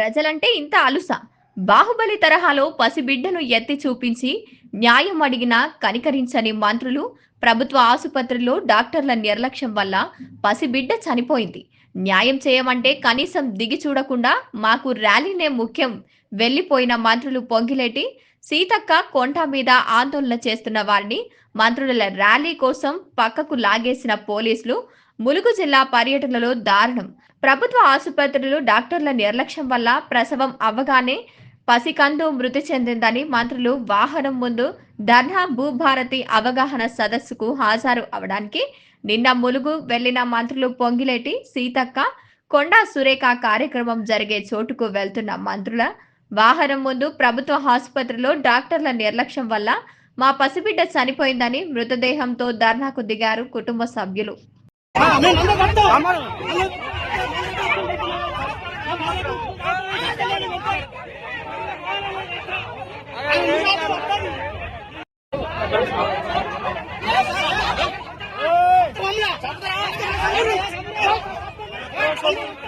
ప్రజలంటే ఇంత అలుస. బాహుబలి తరహాలో పసిబిడ్డను ఎత్తి చూపించి న్యాయం అడిగినా కనికరించని మంత్రులు ప్రభుత్వ ఆసుపత్రిలో డాక్టర్ల నిర్లక్ష్యం వల్ల పసిబిడ్డ చనిపోయింది. న్యాయం చేయమంటే కనీసం దిగి చూడకుండా మాకు ర్యాలీనే ముఖ్యం. వెళ్ళిపోయిన మంత్రులు పొంగిలేటి సీతక్క కొంట మీద ఆందోళన చేస్తున్న వారిని మంత్రుల ర్యాలీ కోసం పక్కకు లాగేసిన పోలీసులు ములుగు జిల్లా పర్యటనలో దారుణం. ప్రభుత్వ ఆసుపత్రులు డాక్టర్ల నిర్లక్ష్యం వల్ల ప్రసవం అవ్వగానే పసికందు మృతి చెందిందని మంత్రులు వాహనం ముందు ధర్నా భూభారతి అవగాహన సదస్సుకు హాజరు అవడానికి నిన్న ములుగు వెళ్ళిన మంత్రులు పొంగిలేటి సీతక్క కొండా సురేఖ కార్యక్రమం జరిగే చోటుకు వెళ్తున్న మంత్రుల వాహనం ముందు ప్రభుత్వ ఆసుపత్రిలో డాక్టర్ల నిర్లక్ష్యం వల్ల మా పసిబిడ్డ చనిపోయిందని మృతదేహంతో ధర్నాకు దిగారు కుటుంబ సభ్యులు Come on,